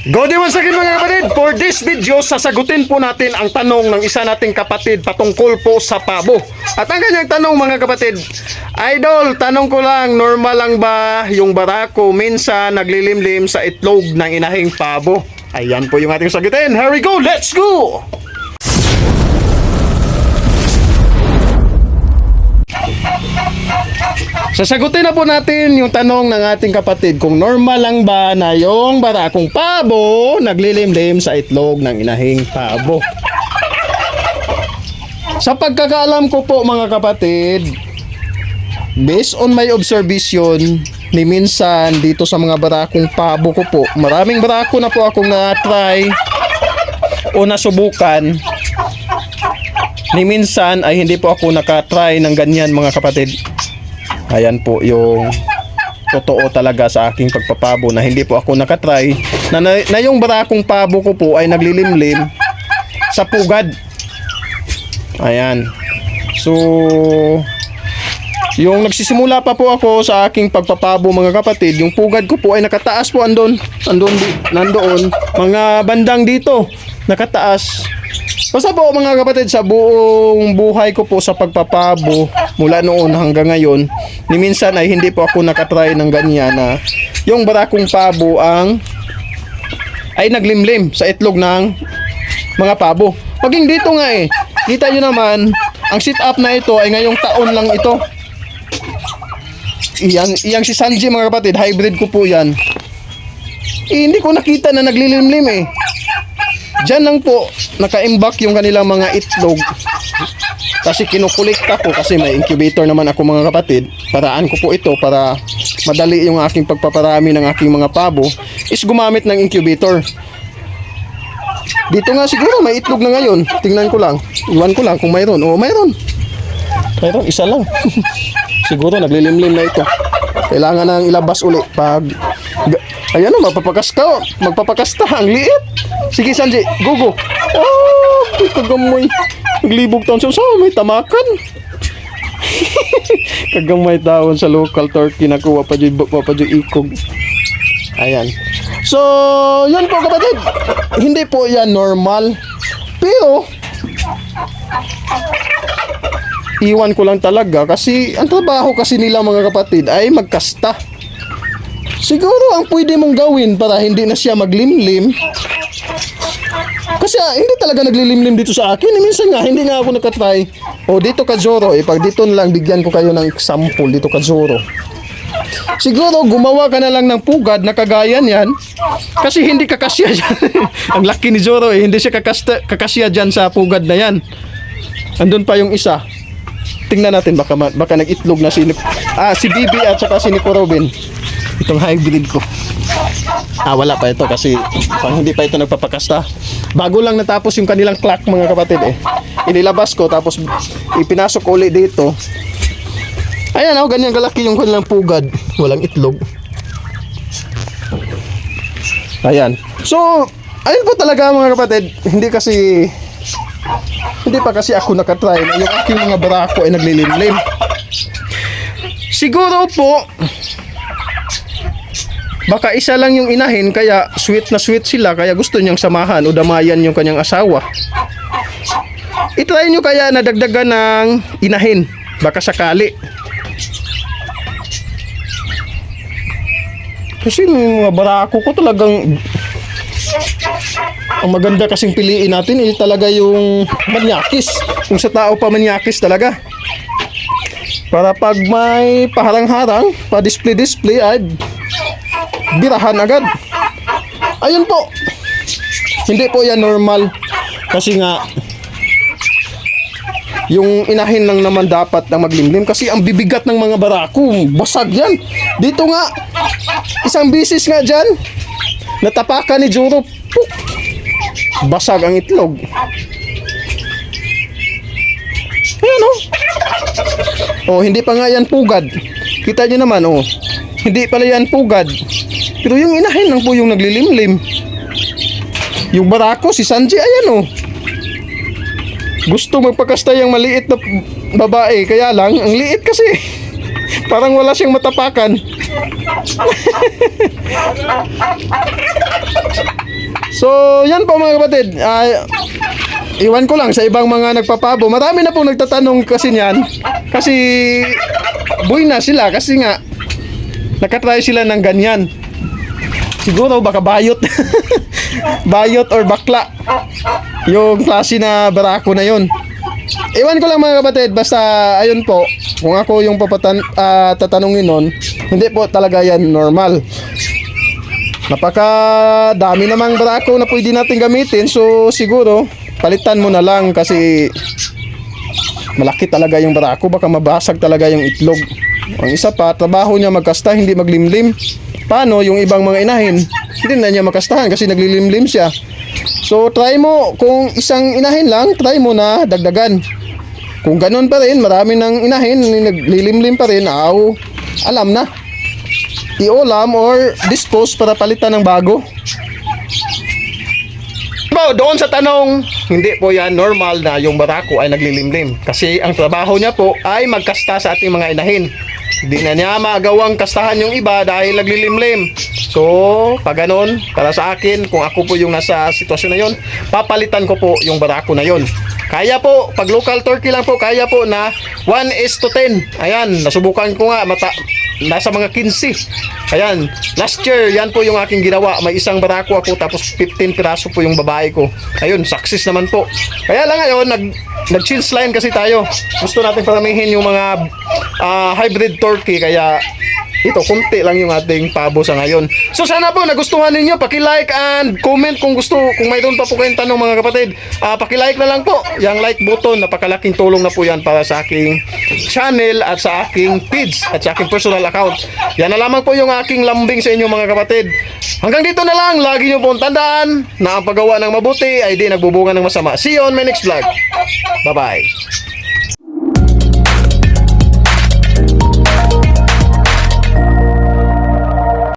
Good once again mga kapatid, for this video, sasagutin po natin ang tanong ng isa nating kapatid patungkol po sa pabo. At ang kanyang tanong mga kapatid, Idol, tanong ko lang, normal lang ba yung barako minsan naglilimlim sa itlog ng inahing pabo? Ayan po yung ating sagutin. Here we go, let's go! Sasagutin na po natin yung tanong ng ating kapatid kung normal lang ba na yung barakong pabo naglilimlim sa itlog ng inahing pabo. Sa pagkakaalam ko po mga kapatid, based on my observation, ni minsan dito sa mga barakong pabo ko po, maraming barako na po akong na-try o nasubukan. Ni minsan ay hindi po ako nakatry ng ganyan mga kapatid. Ayan po yung totoo talaga sa aking pagpapabo na hindi po ako nakatry na, na, na yung barakong pabo ko po ay naglilimlim sa pugad. Ayan. So, yung nagsisimula pa po ako sa aking pagpapabo mga kapatid, yung pugad ko po ay nakataas po andon, andon, nandoon, mga bandang dito, nakataas. Basta po mga kapatid sa buong buhay ko po sa pagpapabo mula noon hanggang ngayon, ni minsan ay hindi po ako nakatry ng ganyan na yung barakong pabo ang ay naglimlim sa itlog ng mga pabo. Paging dito nga eh, kita nyo naman, ang sit up na ito ay ngayong taon lang ito. Iyan, iyang si Sanji mga kapatid, hybrid ko po yan. Eh, hindi ko nakita na naglilimlim eh. Diyan lang po, naka-imbak yung kanilang mga itlog. Kasi kinukulikta ko kasi may incubator naman ako mga kapatid. Paraan ko po ito para madali yung aking pagpaparami ng aking mga pabo is gumamit ng incubator. Dito nga siguro may itlog na ngayon. Tingnan ko lang. Iwan ko lang kung mayroon. Oo, mayroon. Mayroon, isa lang. siguro naglilimlim na ito. Kailangan nang ilabas uli pag Ayan o, magpapakasta. Magpapakasta. Ang liit. Sige, Sanji. Go, go. Oh, kagamoy. Naglibog taon sa so, may tamakan. kagamay taon sa local turkey nakuha pa dyan, pa dyan ikog. Ayan. So, yun po kapatid. Hindi po yan normal. Pero, iwan ko lang talaga kasi ang trabaho kasi nila mga kapatid ay magkasta. Siguro ang pwede mong gawin para hindi na siya maglimlim. Kasi ah, hindi talaga naglilimlim dito sa akin. Minsan nga, hindi nga ako nakatry. O dito ka Zoro, eh, pag dito lang bigyan ko kayo ng example dito ka Zoro. Siguro gumawa ka na lang ng pugad na kagaya niyan kasi hindi kakasya dyan. ang laki ni Zoro eh, hindi siya kakasta, kakasya dyan sa pugad na yan. Andun pa yung isa. Tingnan natin baka baka nag-itlog na si ah si Bibi at saka si Nico Robin. Itong hybrid ko. Ah, wala pa ito kasi pang hindi pa ito nagpapakasta. Bago lang natapos yung kanilang clock mga kapatid eh. Inilabas ko tapos ipinasok ko ulit dito. Ayan oh, ganyan kalaki yung kanilang pugad. Walang itlog. Ayan. So, ayun po talaga mga kapatid. Hindi kasi hindi pa kasi ako nakatry na yung aking mga barako ay naglilimlim. Siguro po, baka isa lang yung inahin kaya sweet na sweet sila kaya gusto niyang samahan o damayan yung kanyang asawa. Itry nyo kaya na dagdagan ng inahin. Baka sakali. Kasi yung mga barako ko talagang ang maganda kasing piliin natin eh talaga yung manyakis. Kung sa tao pa manyakis talaga. Para pag may paharang-harang, pa-display-display ay birahan agad. Ayun po. Hindi po yan normal. Kasi nga, yung inahin lang naman dapat na maglimlim kasi ang bibigat ng mga barako, basag yan. Dito nga, isang bisis nga dyan, natapakan ni Juro, puk, basag ang itlog. Ayan oh. Oh, hindi pa nga yan pugad. Kita nyo naman, oh. Hindi pala yan pugad. Pero yung inahin lang po yung naglilimlim. Yung barako, si Sanji, ayan oh. Gusto magpakasta yung maliit na babae. Kaya lang, ang liit kasi. Parang wala siyang matapakan. So, yan po mga kapatid. Ah, iwan ko lang sa ibang mga nagpapabo. Marami na po nagtatanong kasi niyan. Kasi, buhay na sila. Kasi nga, nakatry sila ng ganyan. Siguro baka bayot. bayot or bakla. Yung klase na barako na yon. Iwan ko lang mga kapatid, basta ayun po, kung ako yung papatan, ah, tatanungin nun, hindi po talaga yan normal. Napaka dami namang barako na pwede natin gamitin, so siguro palitan mo na lang kasi malaki talaga yung barako, baka mabasag talaga yung itlog. Ang isa pa, trabaho niya magkasta, hindi maglimlim. Paano yung ibang mga inahin? Hindi na niya makastahan kasi naglilimlim siya. So try mo, kung isang inahin lang, try mo na dagdagan. Kung ganun pa rin, marami ng inahin, naglilimlim pa rin, aw, alam na. Iolam or dispose para palitan ng bago. Bo, doon sa tanong, hindi po yan normal na yung barako ay naglilimlim. Kasi ang trabaho niya po ay magkasta sa ating mga inahin. Hindi na niya magawang kastahan yung iba dahil naglilimlim. So, pag ganun, para sa akin, kung ako po yung nasa sitwasyon na yon, papalitan ko po yung barako na yon. Kaya po, pag local turkey lang po, kaya po na 1 is to 10. Ayan, nasubukan ko nga, mata, nasa mga 15. Ayan, last year, yan po yung aking ginawa. May isang barako ako, tapos 15 piraso po yung babae ko. Ayun, success naman po. Kaya lang ngayon, nag, nag-change line kasi tayo. Gusto natin paramihin yung mga ah, hybrid turkey, kaya ito, kunti lang yung ating pabo sa ngayon. So sana po nagustuhan ninyo, paki-like and comment kung gusto, kung mayroon pa po kayong tanong mga kapatid. Ah, paki-like na lang po. Yung like button, napakalaking tulong na po yan para sa aking channel at sa aking feeds at sa aking personal account. Yan na lamang po yung aking lambing sa inyo mga kapatid. Hanggang dito na lang, lagi nyo pong tandaan na ang paggawa ng mabuti ay di nagbubunga ng masama. See you on my next vlog. Bye-bye.